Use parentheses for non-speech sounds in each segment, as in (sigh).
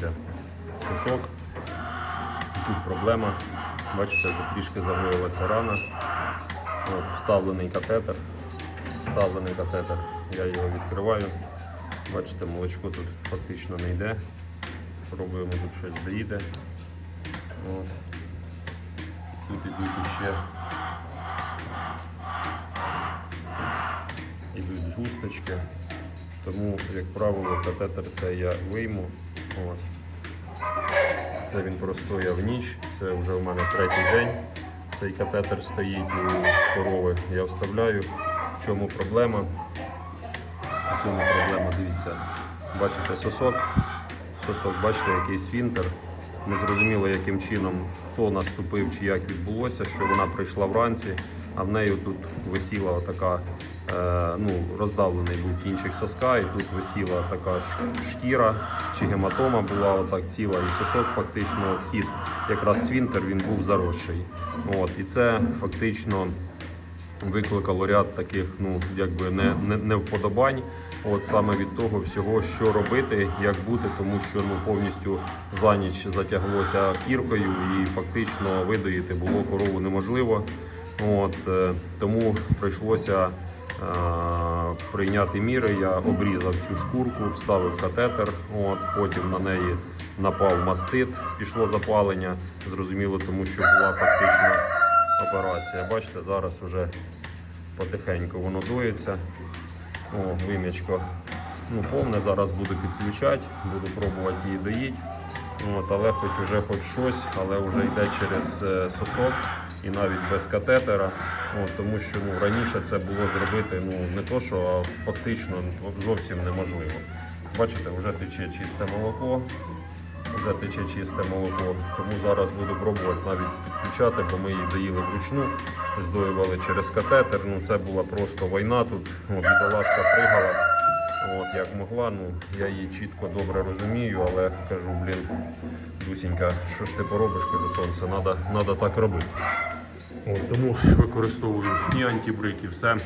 дивіться, сосок. Тут проблема. Бачите, вже трішки загоїлася рана. От, вставлений катетер. Вставлений катетер. Я його відкриваю. Бачите, молочко тут фактично не йде. Пробуємо тут щось доїде. От. Тут ідуть ще ідуть густочки. Тому, як правило, катетер це я вийму. От. Це він простояв ніч. Це вже у мене третій день. Цей катетер стоїть у корови. Я вставляю. В чому проблема? В чому проблема? Дивіться. Бачите сосок. Сосок, бачите, який свінтер. Не зрозуміло, яким чином хто наступив чи як відбулося, що вона прийшла вранці, а в неї тут висіла така, ну, роздавлений був кінчик соска, і тут висіла така шкіра чи гематома була отак ціла, і сосок фактично вхід, якраз свінтер він був заросший. От, і це фактично викликало ряд таких, ну якби не, не, не вподобань. От саме від того всього, що робити, як бути, тому що ну повністю за ніч затяглося кіркою і фактично видоїти було корову неможливо. От е, тому прийшлося е, прийняти міри. Я обрізав цю шкурку, вставив катетер. От потім на неї напав мастит, пішло запалення. Зрозуміло, тому що була фактично операція. Бачите, зараз уже потихеньку воно доїться. О, вим'ячко ну, повне. Зараз буду підключати, буду пробувати її доїти. От, але хоч вже хоч щось, але вже йде через е, сосок і навіть без катетера. От, тому що ну, раніше це було зробити ну, не то, що а фактично зовсім неможливо. Бачите, вже тече чисте молоко. Вже тече чисте молоко, тому зараз буду пробувати навіть підключати, бо ми її доїли вручну, здоювали через катетер. Ну це була просто війна тут. Бідолашка пригала. От як могла. Ну я її чітко добре розумію, але кажу, блін, Дусінька, що ж ти поробиш, кажу, сонце, треба надо так робити. От, тому використовую і антибрик, і все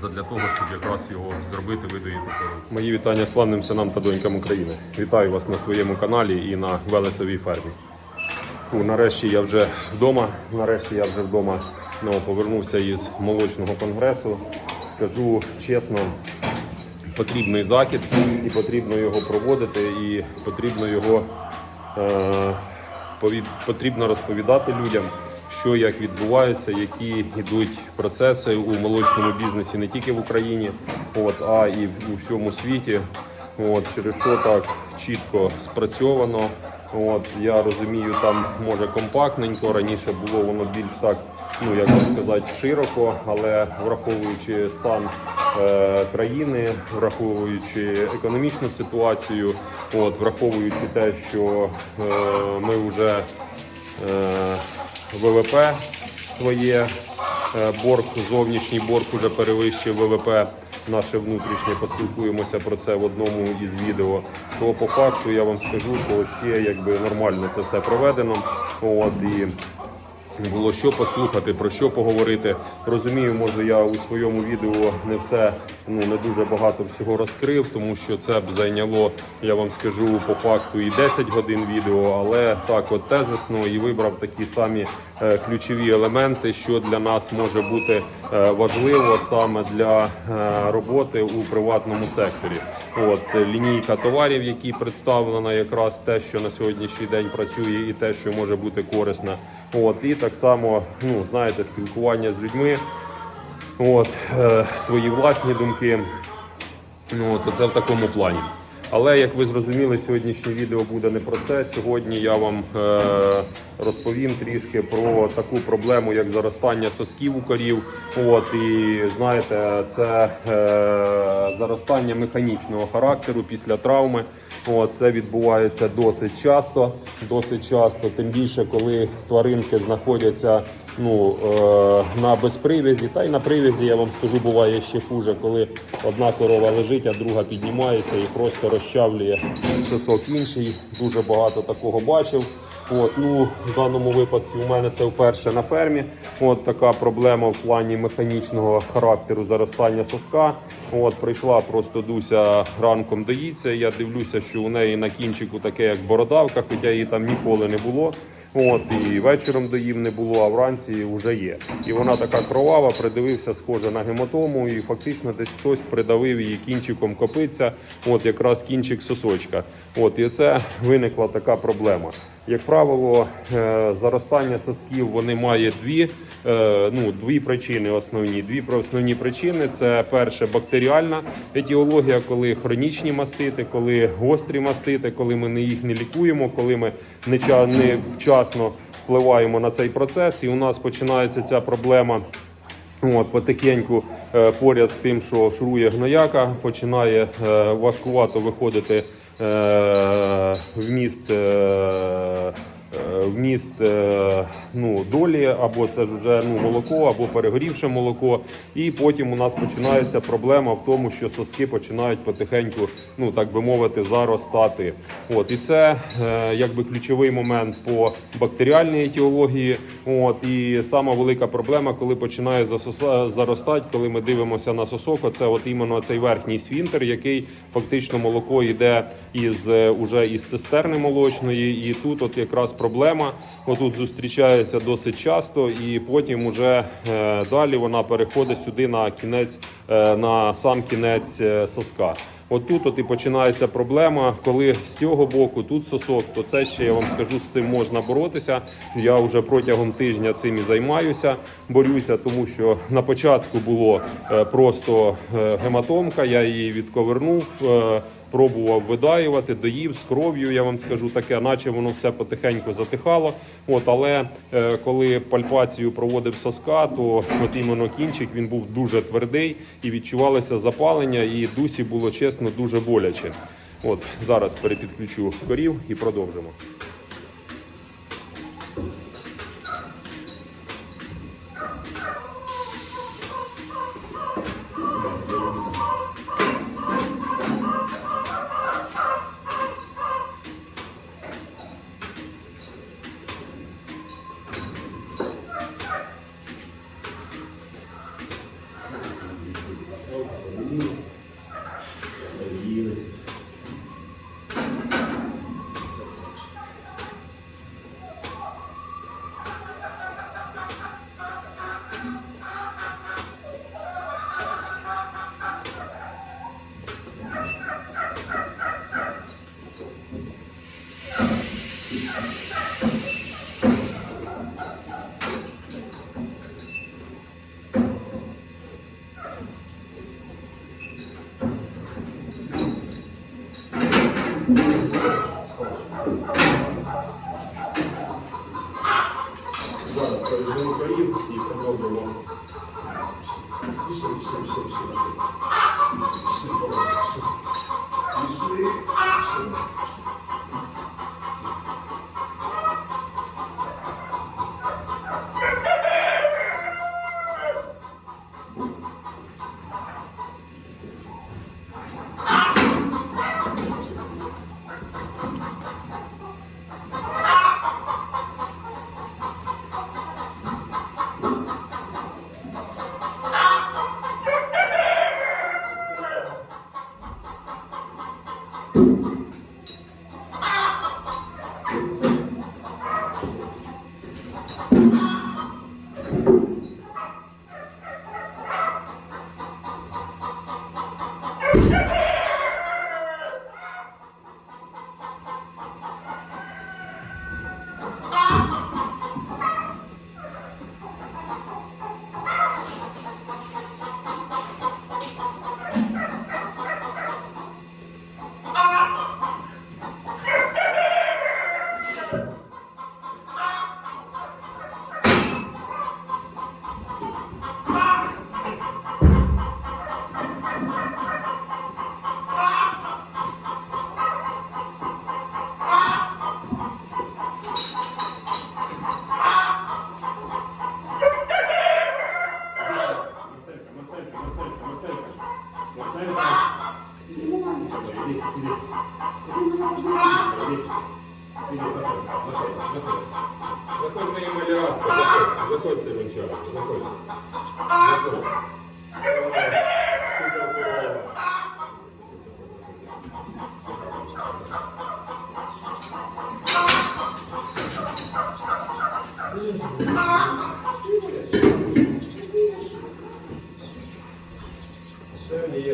задля того, щоб якраз його зробити, видоїти корову. Мої вітання славним синам та донькам України. Вітаю вас на своєму каналі і на Велесовій фермі. Ну, нарешті я вже вдома. Нарешті я вже вдома ну, повернувся із молочного конгресу. Скажу чесно, потрібний захід, і потрібно його проводити, і потрібно його е, потрібно розповідати людям, що як відбувається, які йдуть процеси у молочному бізнесі не тільки в Україні, от, а і у всьому світі. От, через що так чітко спрацьовано. От, я розумію, там може компактненько, раніше було воно більш так, ну як би сказати, широко, але враховуючи стан е, країни, враховуючи економічну ситуацію, от, враховуючи те, що е, ми вже е, ВВП своє, е, борг, зовнішній борг уже перевищив ВВП. Наше внутрішнє поспілкуємося про це в одному із відео. То по факту я вам скажу, що ще якби нормально це все проведено. От і було що послухати, про що поговорити. Розумію, може я у своєму відео не все ну не дуже багато всього розкрив, тому що це б зайняло, я вам скажу по факту і 10 годин відео, але так от тезисно і вибрав такі самі е, ключові елементи, що для нас може бути е, важливо саме для е, роботи у приватному секторі. От лінійка товарів, які представлена, якраз те, що на сьогоднішній день працює, і те, що може бути корисне. От і так само, ну знаєте, спілкування з людьми, от е, свої власні думки. Ну, от це в такому плані. Але як ви зрозуміли, сьогоднішнє відео буде не про це. Сьогодні я вам е, розповім трішки про таку проблему, як заростання сосків у корів. От і знаєте, це е, заростання механічного характеру після травми. От, це відбувається досить часто, досить часто, тим більше, коли тваринки знаходяться ну, е, на безпривязі. Та й на привязі, я вам скажу, буває ще хуже, коли одна корова лежить, а друга піднімається і просто розчавлює сосок інший. Дуже багато такого бачив. От, ну, в даному випадку у мене це вперше на фермі. От така проблема в плані механічного характеру заростання соска. От прийшла просто Дуся ранком доїться. Я дивлюся, що у неї на кінчику таке, як бородавка, хоча її там ніколи не було. От і вечором доїв не було, а вранці вже є. І вона така кровава, придивився, схоже на гематому, і фактично десь хтось придавив її кінчиком копиця, от якраз кінчик сосочка. От і це виникла така проблема. Як правило, е, заростання сосків вони мають дві, ну, дві причини основні. Дві основні причини це перше бактеріальна етіологія, коли хронічні мастити, коли гострі мастити, коли ми не їх не лікуємо, коли ми не ча- не вчасно впливаємо на цей процес, і у нас починається ця проблема. От, потихеньку е, поряд з тим, що шурує гнояка, починає е, важкувато виходити е, вміст, е, е, вміст е, ну, долі, або це ж вже ну, молоко, або перегорівше молоко. І потім у нас починається проблема в тому, що соски починають потихеньку, ну так би мовити, заростати. От, і це е, якби ключовий момент по бактеріальній етіології. От, і сама велика проблема, коли починає заростати, коли ми дивимося на сосок, це от іменно цей верхній свінтер, який фактично молоко йде із е, уже із цистерни молочної, і тут от якраз проблема. Отут зустрічається досить часто, і потім уже е, далі вона переходить сюди на кінець, е, на сам кінець е, соска. От тут от і починається проблема, коли з цього боку тут сосок, то це ще я вам скажу, з цим можна боротися. Я вже протягом тижня цим і займаюся, борюся, тому що на початку було просто гематомка, я її відковернув. Пробував видаювати, доїв з кров'ю, я вам скажу таке, наче воно все потихеньку затихало. От, але е, коли пальпацію проводив соска, то от іменно кінчик він був дуже твердий і відчувалося запалення, і дусі було чесно дуже боляче. От зараз перепідключу корів і продовжимо.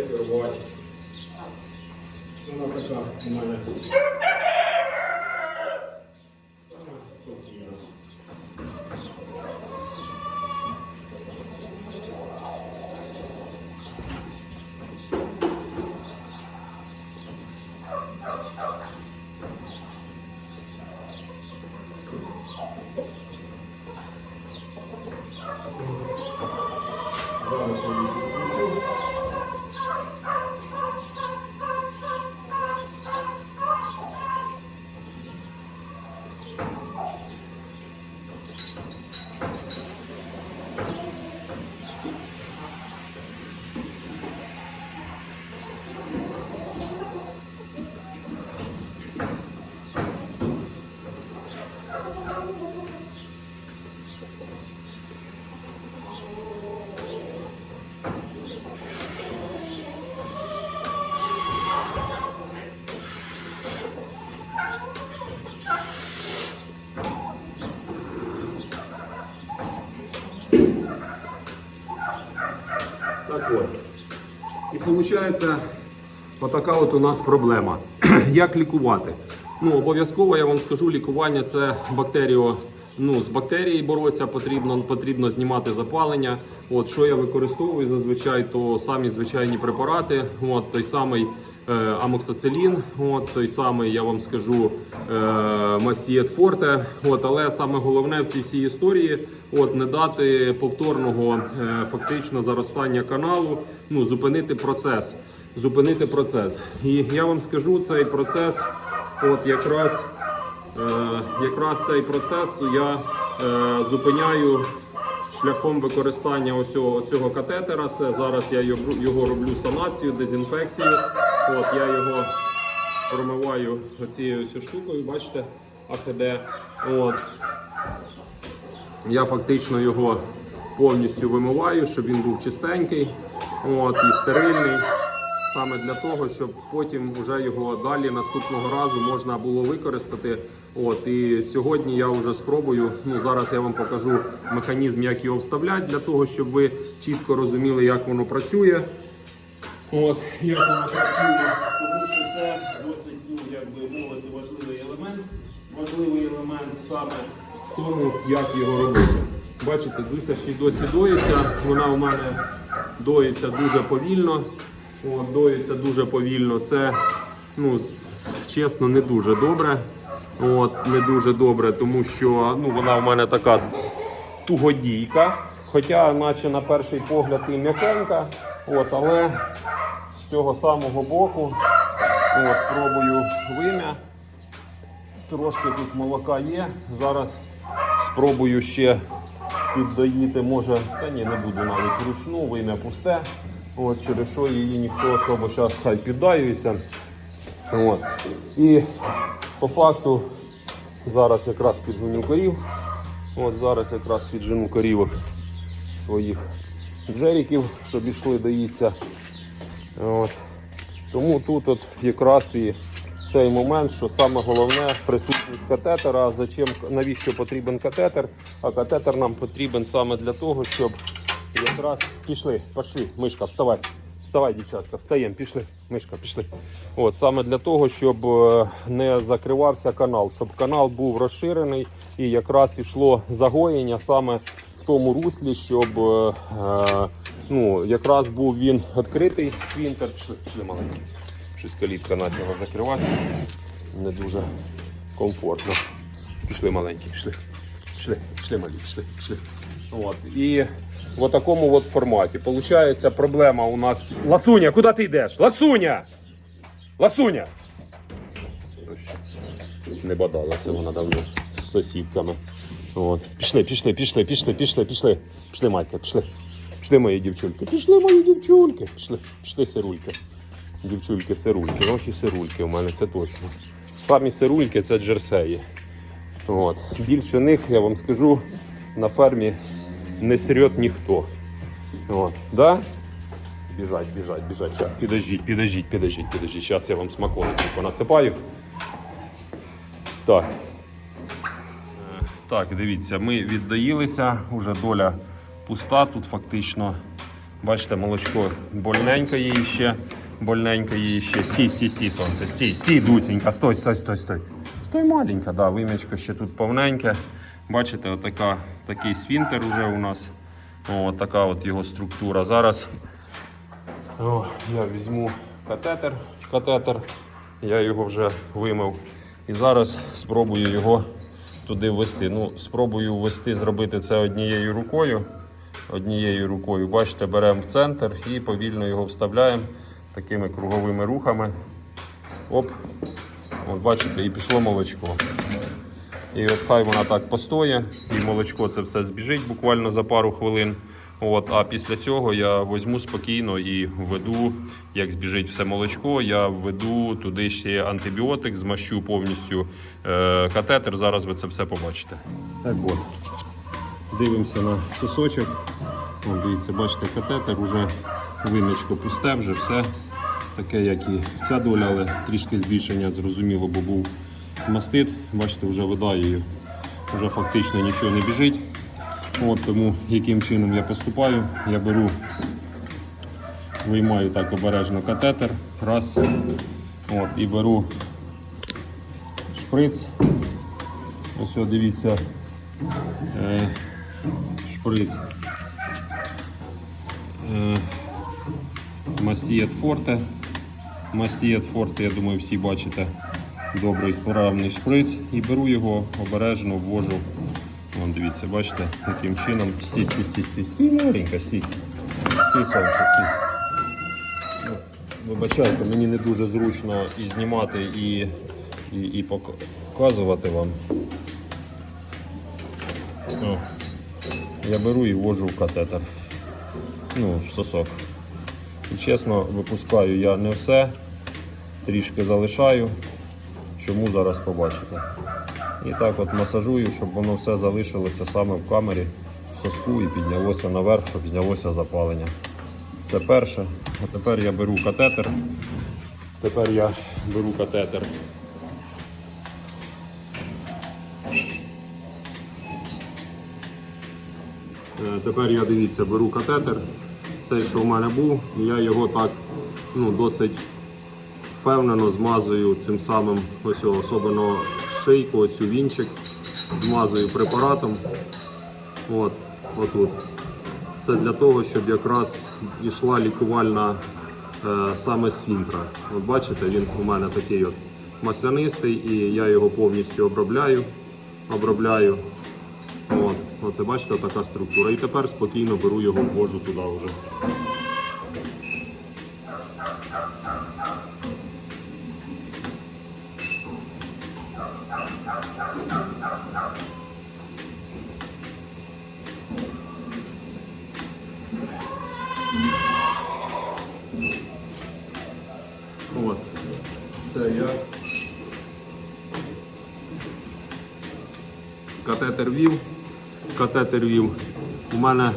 Первач. Вона така у мене. І отака от у нас проблема. (clears throat) Як лікувати? Ну, обов'язково я вам скажу, лікування це бактеріо. Ну, з бактерії боротися потрібно, потрібно знімати запалення. От що я використовую зазвичай, то самі звичайні препарати. От той самий амоксацилін, от той самий, я вам скажу, е, Мастієт Форте. От, але саме головне в цій всій історії от не дати повторного е, фактично заростання каналу, ну зупинити процес. Зупинити процес. І я вам скажу, цей процес, от якраз. Е, якраз цей процес я е, зупиняю шляхом використання ось цього, катетера. Це зараз я його роблю санацію, дезінфекцію. От я його промиваю оцією штукою, бачите, АКД. От. Я фактично його повністю вимиваю, щоб він був чистенький от, і стерильний. Саме для того, щоб потім вже його далі наступного разу можна було використати. От і сьогодні я вже спробую. Ну зараз я вам покажу механізм, як його вставляти, для того, щоб ви чітко розуміли, як воно працює. От як воно працює, тому що це досить, ну як би мовити, важливий елемент. Важливий елемент саме в тому, як його робити. Бачите, Дуся ще й досі доїться. Вона у мене доїться дуже повільно. От, доїться дуже повільно. Це, ну, чесно, не дуже добре. От, не дуже добре, тому що ну, вона в мене така тугодійка. Хоча, наче на перший погляд і м'якенька. От, але з цього самого боку от, пробую вим'я. Трошки тут молока є. Зараз спробую ще піддоїти, може, та ні, не буду навіть вручну, вим'я пусте. От, через що її ніхто особо зараз хай піддаюється. От. І по факту зараз якраз піджену корів. От зараз якраз піджену корівок своїх джеріків, щоб йшли, доїться. От. Тому тут от якраз і цей момент, що саме головне присутність катетера. Зачем, навіщо потрібен катетер? А катетер нам потрібен саме для того, щоб якраз пішли, пішли, мишка, вставай. Вставай, дівчатка, встаємо, пішли, мишка, пішли. От саме для того, щоб е, не закривався канал, щоб канал був розширений і якраз ішло загоєння саме в тому руслі, щоб е, е, ну, якраз був він відкритий свінтер. Пішли, пішли маленький. Щось калітка почала закриватися. Не дуже комфортно. Пішли маленькі, пішли. Пішли, пішли малі, пішли, пішли. От. І в такому от форматі. Получається, проблема у нас. Ласуня, куди ти йдеш? Ласуня! Ласуня! Не бадалася вона давно з сусідками. От. Пішли, пішли, пішли, пішли, пішли, пішли. Пішли, матька, пішли. Пішли мої дівчульки. Пішли мої дівчульки. Пішли, пішли сирульки. Дівчульки, сирульки. Ох і сирульки у мене, це точно. Самі сирульки це джерсеї. От. Більше них, я вам скажу, на фермі не срет ніхто. От. Да? Біжать, біжать, біжать. Зараз, підождіть, підождіть, підождіть, підождіть. Зараз я вам смаколики понасипаю. Так. Так, дивіться, ми віддаїлися, уже доля пуста. Тут фактично, бачите, молочко больненьке є ще. Больненьке є ще. Сі, сі, сі, сонце, сі, сі, дусенька, стой, стой, стой, стой. Стой маленька, да, вимічко ще тут повненьке. Бачите, отака, такий свінтер уже у нас. О, така от його структура. Зараз о, я візьму катетер, катетер, я його вже вимив. І зараз спробую його туди ввести. Ну, спробую ввести, зробити це однією рукою. Однією рукою, бачите, беремо в центр і повільно його вставляємо такими круговими рухами. Оп. От бачите, і пішло молочко. І от хай вона так постоє, і молочко це все збіжить буквально за пару хвилин. От, а після цього я візьму спокійно і введу, як збіжить все молочко, я введу туди ще антибіотик, змащу повністю е, катетер. Зараз ви це все побачите. Так от. Дивимося на сосочок. От, дивіться, бачите, катетер уже вимічко пусте, вже все таке, як і ця доля, але трішки збільшення зрозуміло, бо був мастит. Бачите, вже вода її вже фактично нічого не біжить. От тому яким чином я поступаю, я беру, виймаю так обережно катетер, раз, от, і беру шприц. Ось о, дивіться, е, шприц. Е, Мастієт Форте. Мастієт Форте, я думаю, всі бачите добрий справний шприц. І беру його обережно, ввожу. Вон дивіться, бачите, таким чином. Сі, сі, сі, сі, сі, маленька, сі. Сі, сонце, сі. Ну, Вибачайте, мені не дуже зручно і знімати, і, і, і показувати вам. О. Я беру і ввожу в катетер. Ну, в сосок. І чесно, випускаю я не все, трішки залишаю. Чому зараз побачите. І так от масажую, щоб воно все залишилося саме в камері, в соску і піднялося наверх, щоб знялося запалення. Це перше. А тепер я беру катетер. Тепер я беру катетер. Е, Тепер я дивіться, беру катетер. Цей, що в мене був, я його так ну, досить впевнено змазую цим самим ось особливо шийку, оцю вінчик, змазую препаратом. От, отут. Це для того, щоб якраз йшла лікувальна е, саме з фільтра. От бачите, він у мене такий от маслянистий і я його повністю обробляю. обробляю. От, оце бачите, така структура. І тепер спокійно беру його, ввожу туди вже. От. Це я. Катетер вів. Катетер вів. У мене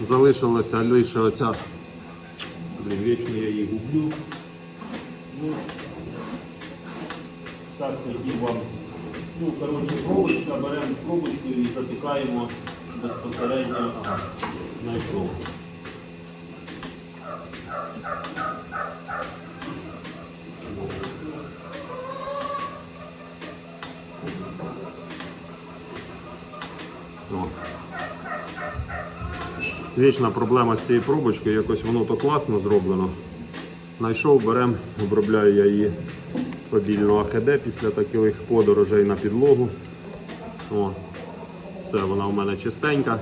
залишилася лише оця. Блін, вічно я її гублю. Ну, так тоді вам. Ну, коротше, пробочка, беремо пробочку і затикаємо безпосередньо ага, знайшов. Вічна проблема з цією пробочкою, якось воно то класно зроблено. Найшов, берем, обробляю я її обільно АХД після таких подорожей на підлогу. О, все, вона у мене чистенька.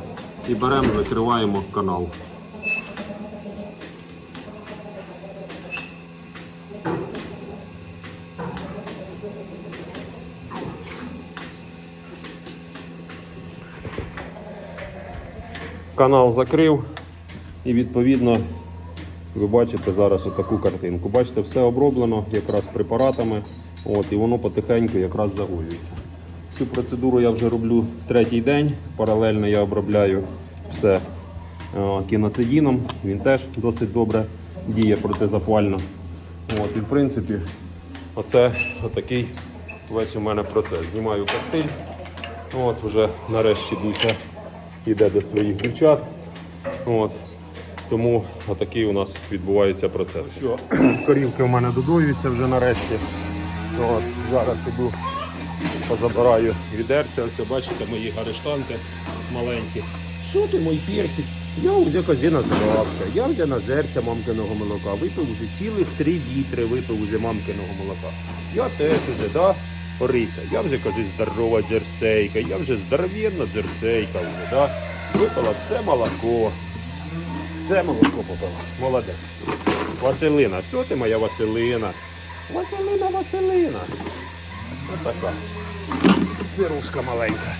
І беремо, закриваємо канал. Канал закрив і відповідно ви бачите зараз отаку картинку. Бачите, все оброблено якраз препаратами, от, і воно потихеньку якраз загоюється. Цю процедуру я вже роблю третій день. Паралельно я обробляю все е, кіноцидіном. Він теж досить добре діє протизапально. От, і в принципі, оце отакий весь у мене процес. Знімаю кастиль. От вже нарешті Дуся йде до своїх дівчат. От. Тому отакий у нас відбувається процес. Що, (clears throat) корівки у мене додоюються вже нарешті. От, зараз іду, позабираю відерця. Ось бачите, мої арештанти маленькі. Що ти мій персик? Я вже кози називався. Я вже на зерця мамкиного молока. Випив вже цілих три літри випив вже мамкиного молока. Я теж уже, да? Орися, я вже кажу, здорова дзерсейка, я вже здоровенна дзерсейка вже, да? Випила все молоко. Все молоко попила. Молодець. Василина, що ти моя Василина? Василина, Василина. Ось така. Сирушка маленька.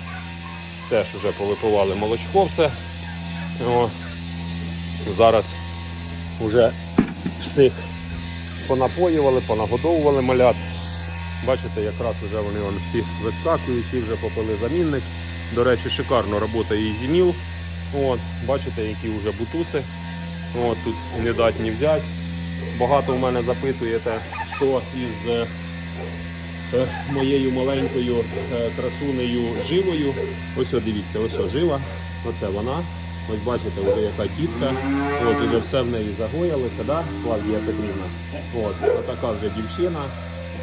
Теж вже повипивали молочко все. О. Зараз вже всіх понапоювали, понагодовували малят. Бачите, якраз вже вони вон всі вискакують, всі вже попили замінник. До речі, шикарно робота і зіміл. От, бачите, які вже бутуси. От, тут не дать ні взяти. Багато у мене запитуєте, хто із е, е, моєю маленькою е, красунею живою. Ось о, дивіться, ось жива. Оце вона. Ось бачите, вже яка тітка. От уже все в неї загоялося, да? Клавдія Петрівна. От, отака вже дівчина.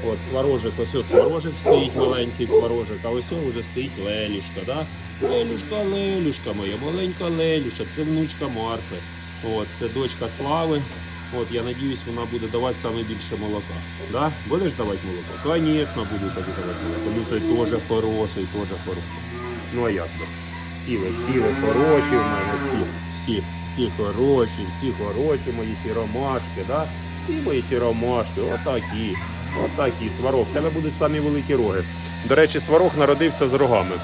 От, сварожик, ось сварожик стоїть, маленький сварожик, а ось вже стоїть Лелюшка, да? Лелюшка, Лелюшка моя, маленька Лелюшка, це внучка Марфи. От, це дочка Слави. От, я надіюсь, вона буде давати саме більше молока. Да? Будеш давати молоко? Звісно, буду тобі давати молоко. Ну той теж хороший, теж хороший. Ну а ви, всі ви хороші в мене, всі, всі, всі хороші, всі хороші, мої сіромашки, да? Всі мої сіромашки, отакі, отакі, сварог. В тебе будуть самі великі роги. До речі, сварог народився з рогами.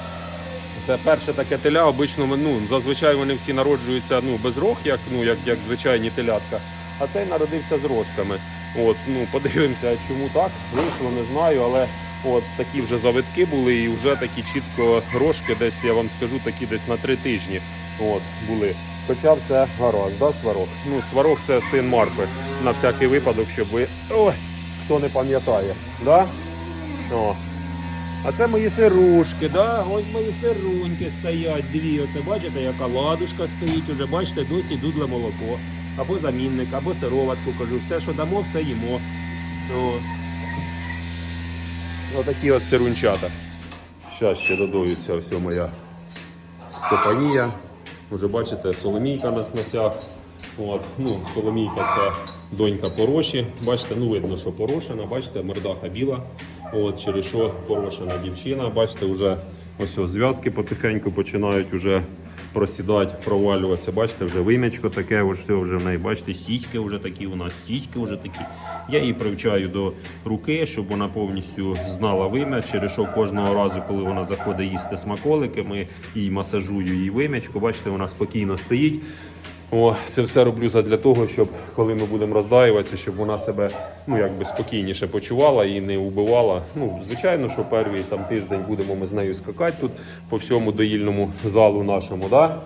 Це перше таке теля, обично, ну, зазвичай вони всі народжуються ну, без рог, як, ну, як, як звичайні телятка. А цей народився з рожками. От, ну, подивимося, чому так. Вийшло, не знаю, але от такі вже завитки були і вже такі чітко рожки, десь я вам скажу, такі десь на три тижні от, були. Хоча все гаразд, да, сварог? Ну, сварог це син Марфи. На всякий випадок, щоб ви. Ой, хто не пам'ятає. Да? О. А це мої сирушки, да? ось мої сируньки стоять, дві. Оце бачите, яка ладушка стоїть, уже бачите, досі дудле молоко. Або замінник, або сироватку кажу. Все, що дамо, все їмо. О. Отакі от сирунчата. Зараз ще додується ось моя Стефанія. Уже бачите, Соломійка на сносях. От, ну, Соломійка це донька Пороші. Бачите, ну видно, що порошена, бачите, мордаха біла. От, через що порошена дівчина. Бачите, вже ось зв'язки потихеньку починають вже просідати, провалюватися. Бачите, вже вим'ячко таке, ось вже в неї. Бачите, сіськи вже такі, у нас сіськи вже такі. Я її привчаю до руки, щоб вона повністю знала вим'я, через що кожного разу, коли вона заходить їсти смаколики, ми їй масажую її вим'ячку. Бачите, вона спокійно стоїть. О, це все роблю для того, щоб коли ми будемо роздаюватися, щоб вона себе ну якби спокійніше почувала і не убивала. Ну, звичайно, що перший там тиждень будемо ми з нею скакати тут по всьому доїльному залу нашому, да?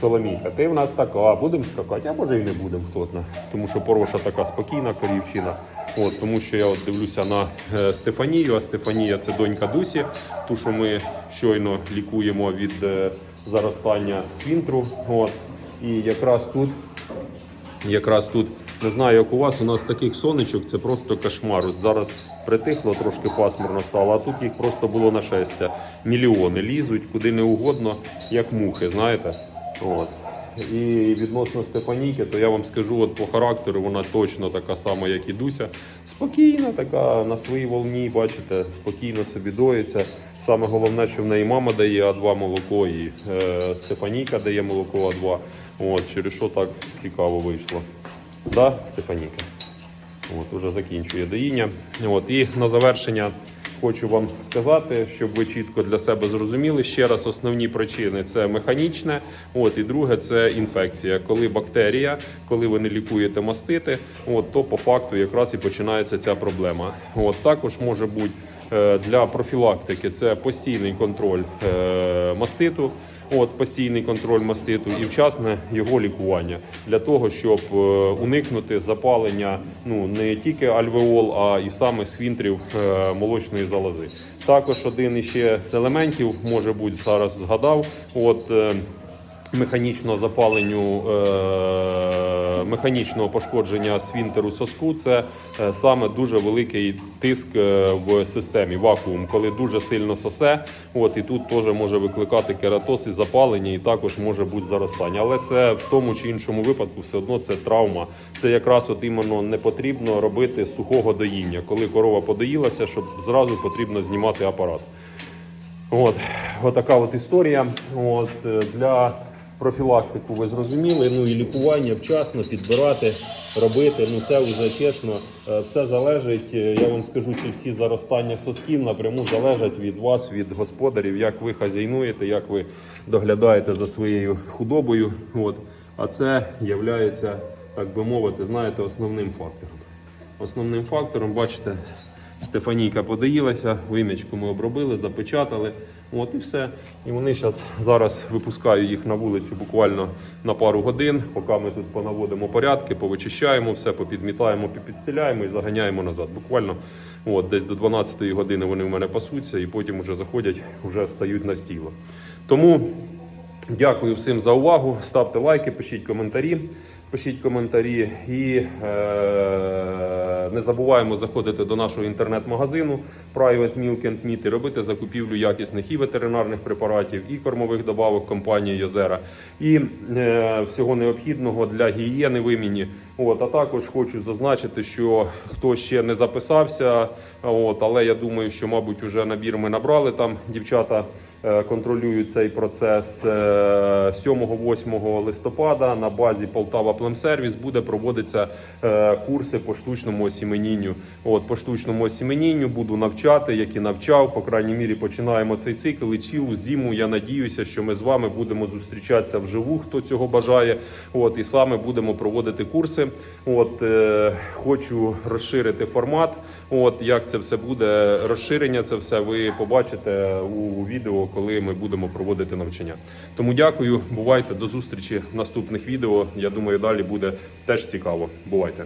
Соломійка, ти в нас така, будемо скакати, а може і не будемо, хто знає. Тому що пороша така спокійна корівчина. От, тому що я от дивлюся на е, Стефанію, а Стефанія це донька Дусі, ту, що ми щойно лікуємо від е, заростання свінтру. От. І якраз тут, якраз тут, не знаю, як у вас, у нас таких сонечок це просто кошмар. Зараз притихло, трошки пасмурно стало, а тут їх просто було нашестя. Мільйони лізуть куди не угодно, як мухи, знаєте. От. І відносно Стефаніки, то я вам скажу, от по характеру вона точно така сама, як і Дуся. Спокійна, така на своїй волні, бачите, спокійно собі доїться. Саме головне, що в неї мама дає А2 молоко, і е, Стефаніка дає молоко А2. От, через що так цікаво вийшло. Да, Стефаніка? От, уже закінчує доїння. От, і на завершення хочу вам сказати, щоб ви чітко для себе зрозуміли. Ще раз, основні причини це механічне. От, і друге це інфекція. Коли бактерія, коли ви не лікуєте мастити, от, то по факту якраз і починається ця проблема. От, також може бути е, для профілактики це постійний контроль е, маститу. От постійний контроль маститу і вчасне його лікування для того, щоб е, уникнути запалення ну не тільки альвеол, а і саме свінтрів е, молочної залози. Також один іще з елементів, може бути, зараз згадав. От, е, механічного запаленню, е, механічного пошкодження свінтеру соску це е, саме дуже великий тиск е, в системі вакуум, коли дуже сильно сосе. От і тут теж може викликати кератоз і запалення, і також може бути заростання. Але це в тому чи іншому випадку все одно це травма. Це якраз от іменно не потрібно робити сухого доїння, коли корова подоїлася, щоб зразу потрібно знімати апарат. От, отака от історія. От, для профілактику ви зрозуміли. Ну і лікування вчасно підбирати, робити. Ну це вже чесно. е, Все залежить. е, Я вам скажу, ці всі заростання сосків напряму залежать від вас, від господарів, як ви хазяйнуєте, як ви доглядаєте за своєю худобою. От. А це є, так би мовити, знаєте, основним фактором. Основним фактором, бачите, Стефанійка подоїлася, вимічку ми обробили, запечатали. От і все. І вони зараз зараз випускаю їх на вулицю буквально на пару годин, поки ми тут понаводимо порядки, повичищаємо все, попідмітаємо, попідстеляємо і заганяємо назад. Буквально от, десь до 12-ї години вони в мене пасуться і потім вже заходять, вже стають на стіло. Тому Дякую всім за увагу. Ставте лайки, пишіть коментарі. Пишіть коментарі і е, не забуваємо заходити до нашого інтернет-магазину Private Milk and Meat і робити закупівлю якісних і ветеринарних препаратів, і кормових добавок компанії Йозера, і е, всього необхідного для гігієни виміні. От, а також хочу зазначити, що хто ще не записався, от, але я думаю, що, мабуть, вже набір ми набрали там дівчата контролюють цей процес Е, 7-8 листопада на базі Полтава Племсервіс буде проводитися е, курси по штучному осіменінню. От по штучному осіменінню буду навчати, як і навчав. По крайній мірі починаємо цей цикл і цілу зиму. Я надіюся, що ми з вами будемо зустрічатися вживу, хто цього бажає. От і саме будемо проводити курси. От е, хочу розширити формат. От як це все буде розширення, це все ви побачите у відео, коли ми будемо проводити навчання. Тому дякую, бувайте до зустрічі в наступних відео. Я думаю, далі буде теж цікаво. Бувайте.